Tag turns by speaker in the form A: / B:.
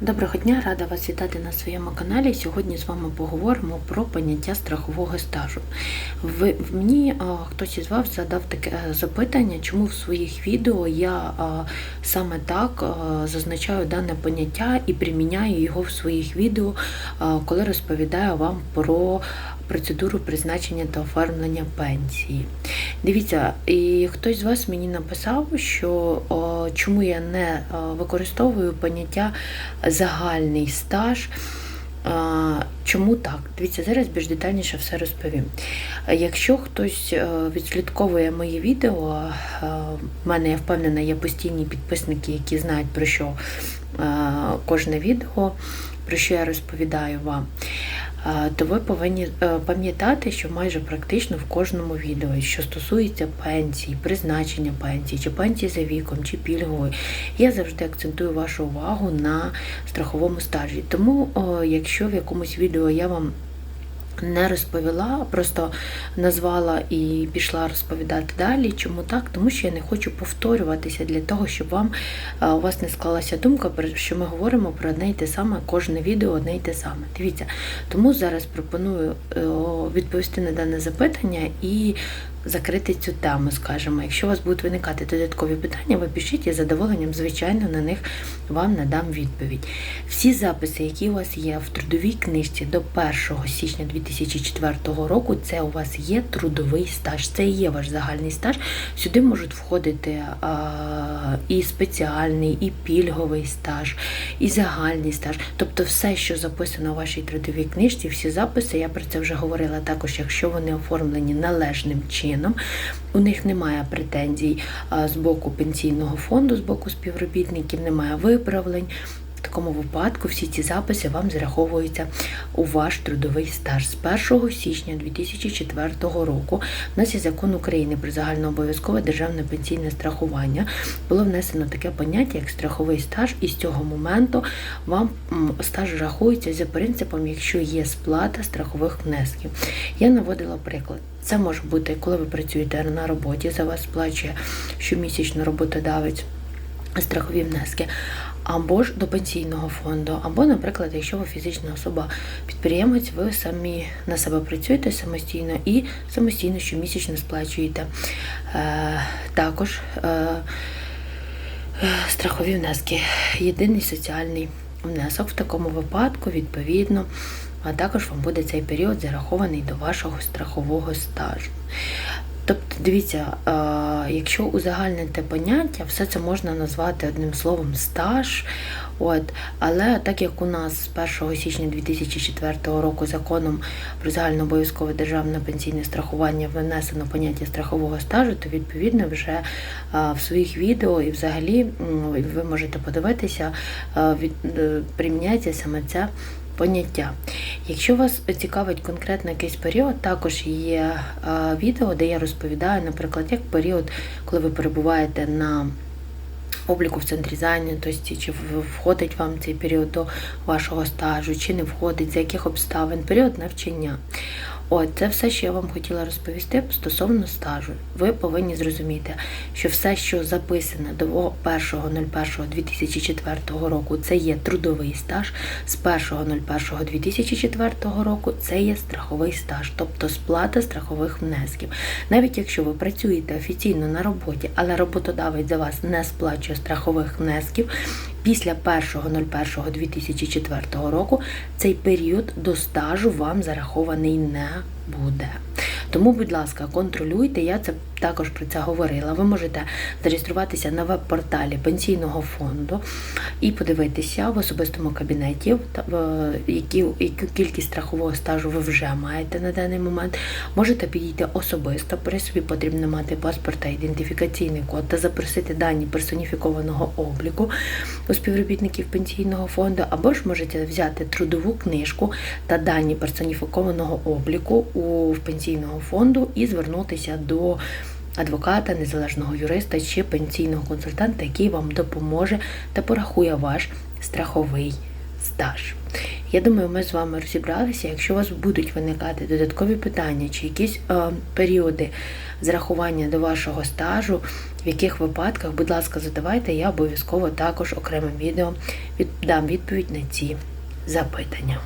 A: Доброго дня, рада вас вітати на своєму каналі. Сьогодні з вами поговоримо про поняття страхового стажу. В мені а, хтось із вас задав таке е, запитання, чому в своїх відео я а, саме так а, зазначаю дане поняття і приміняю його в своїх відео, а, коли розповідаю вам про процедуру призначення та оформлення пенсії. Дивіться, і хтось з вас мені написав, що о, чому я не використовую поняття загальний стаж. Чому так? Дивіться, зараз більш детальніше все розповім. Якщо хтось відслідковує мої відео, в мене я впевнена, є постійні підписники, які знають про що е, кожне відео, про що я розповідаю вам. Е, То ви повинні е, пам'ятати, що майже практично в кожному відео, що стосується пенсії, призначення пенсії, чи пенсії за віком, чи пільгової, я завжди акцентую вашу увагу на страховому стажі. Тому, якщо в якомусь відео я вам не розповіла, просто назвала і пішла розповідати далі. Чому так? Тому що я не хочу повторюватися для того, щоб вам у вас не склалася думка, про що ми говоримо про одне й те саме, кожне відео одне й те саме. Дивіться, тому зараз пропоную е, відповісти на дане запитання і закрити цю тему, скажімо. Якщо у вас будуть виникати додаткові питання, ви пишіть, я з задоволенням, звичайно, на них вам надам відповідь. Всі записи, які у вас є в трудовій книжці до 1 січня 2004 року, це у вас є трудовий стаж, це є ваш загальний стаж. Сюди можуть входити і спеціальний, і пільговий стаж, і загальний стаж. Тобто все, що записано у вашій трудовій книжці, всі записи, я про це вже говорила також, якщо вони оформлені належним чином, у них немає претензій з боку пенсійного фонду, з боку співробітників, немає виправлень. В такому випадку всі ці записи вам зараховуються у ваш трудовий стаж. З 1 січня 2004 року у нас є закон України про загальнообов'язкове державне пенсійне страхування. Було внесено таке поняття, як страховий стаж, і з цього моменту вам стаж рахується за принципом, якщо є сплата страхових внесків. Я наводила приклад. Це може бути, коли ви працюєте на роботі, за вас сплачує щомісячно роботодавець страхові внески, або ж до пенсійного фонду, або, наприклад, якщо ви фізична особа підприємець, ви самі на себе працюєте самостійно і самостійно щомісячно сплачуєте е, також е, страхові внески. Єдиний соціальний внесок в такому випадку, відповідно, а також вам буде цей період зарахований до вашого страхового стажу. Тобто, дивіться, е, якщо узагальнити поняття, все це можна назвати одним словом стаж. От, але так як у нас з 1 січня 2004 року законом про загальнообов'язкове державне пенсійне страхування винесено поняття страхового стажу, то відповідно вже е, в своїх відео і взагалі ви можете подивитися, е, приміняється саме це поняття. Якщо вас цікавить конкретно якийсь період, також є е, відео, де я розповідаю, наприклад, як період, коли ви перебуваєте на обліку в центрі зайнятості, чи входить вам цей період до вашого стажу, чи не входить, за яких обставин, період навчання. От, це все, що я вам хотіла розповісти стосовно стажу. Ви повинні зрозуміти, що все, що записано до 1.01.2004 року, це є трудовий стаж. З 1.01.2004 року це є страховий стаж, тобто сплата страхових внесків. Навіть якщо ви працюєте офіційно на роботі, але роботодавець за вас не сплачує страхових внесків, після 1.01.2004 року цей період до стажу вам зарахований не буде. Тому, будь ласка, контролюйте, я це також про це говорила. Ви можете зареєструватися на веб-порталі пенсійного фонду і подивитися в особистому кабінеті, які, яку кількість страхового стажу ви вже маєте на даний момент. Можете підійти особисто, при собі потрібно мати паспорт та ідентифікаційний код та запросити дані персоніфікованого обліку у співробітників пенсійного фонду, або ж можете взяти трудову книжку та дані персоніфікованого обліку у пенсійного фонду і звернутися до адвоката, незалежного юриста чи пенсійного консультанта, який вам допоможе та порахує ваш страховий стаж. Я думаю, ми з вами розібралися. Якщо у вас будуть виникати додаткові питання чи якісь е, періоди зрахування до вашого стажу, в яких випадках, будь ласка, задавайте, я обов'язково також окремим відео від- дам відповідь на ці запитання.